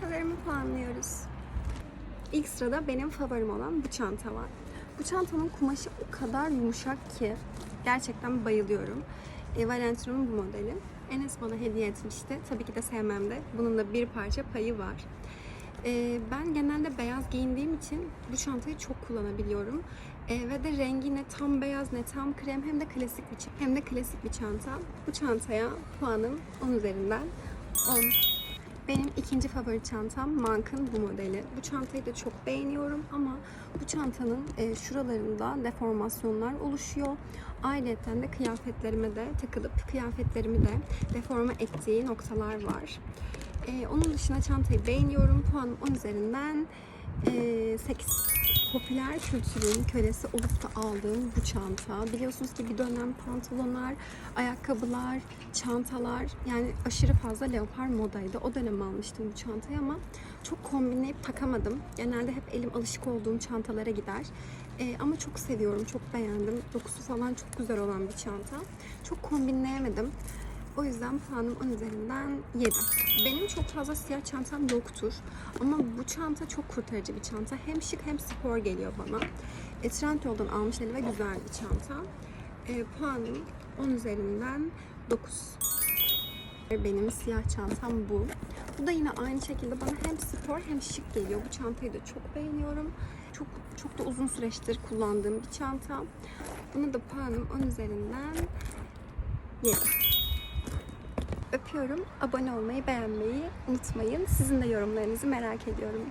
çantalarımı puanlıyoruz. İlk sırada benim favorim olan bu çanta var. Bu çantanın kumaşı o kadar yumuşak ki gerçekten bayılıyorum. E, Valentino'nun bu modeli. Enes bana hediye etmişti. Tabii ki de sevmem de. Bunun da bir parça payı var. E, ben genelde beyaz giyindiğim için bu çantayı çok kullanabiliyorum. E, ve de rengi ne tam beyaz ne tam krem hem de klasik bir hem de klasik bir çanta. Bu çantaya puanım 10 üzerinden 10. Benim ikinci favori çantam Monk'ın bu modeli. Bu çantayı da çok beğeniyorum ama bu çantanın e, şuralarında deformasyonlar oluşuyor. Ayrıca de kıyafetlerime de takılıp kıyafetlerimi de deforme ettiği noktalar var. E, onun dışında çantayı beğeniyorum. Puanım 10 üzerinden e, 8. Popüler kültürün kölesi olup da aldığım bu çanta. Biliyorsunuz ki bir dönem pantolonlar, ayakkabılar, çantalar yani aşırı fazla leopar modaydı. O dönem almıştım bu çantayı ama çok kombinleyip takamadım. Genelde hep elim alışık olduğum çantalara gider. Ee, ama çok seviyorum, çok beğendim. Dokusu falan çok güzel olan bir çanta. Çok kombinleyemedim. O yüzden puanım 10 üzerinden 7. Benim çok fazla siyah çantam yoktur. Ama bu çanta çok kurtarıcı bir çanta. Hem şık hem spor geliyor bana. E, Trendyol'dan almış ve güzel bir çanta. E, puanım 10 üzerinden 9. Benim siyah çantam bu. Bu da yine aynı şekilde bana hem spor hem şık geliyor. Bu çantayı da çok beğeniyorum. Çok çok da uzun süreçtir kullandığım bir çanta. Buna da puanım 10 üzerinden 7. Öpüyorum. Abone olmayı, beğenmeyi unutmayın. Sizin de yorumlarınızı merak ediyorum.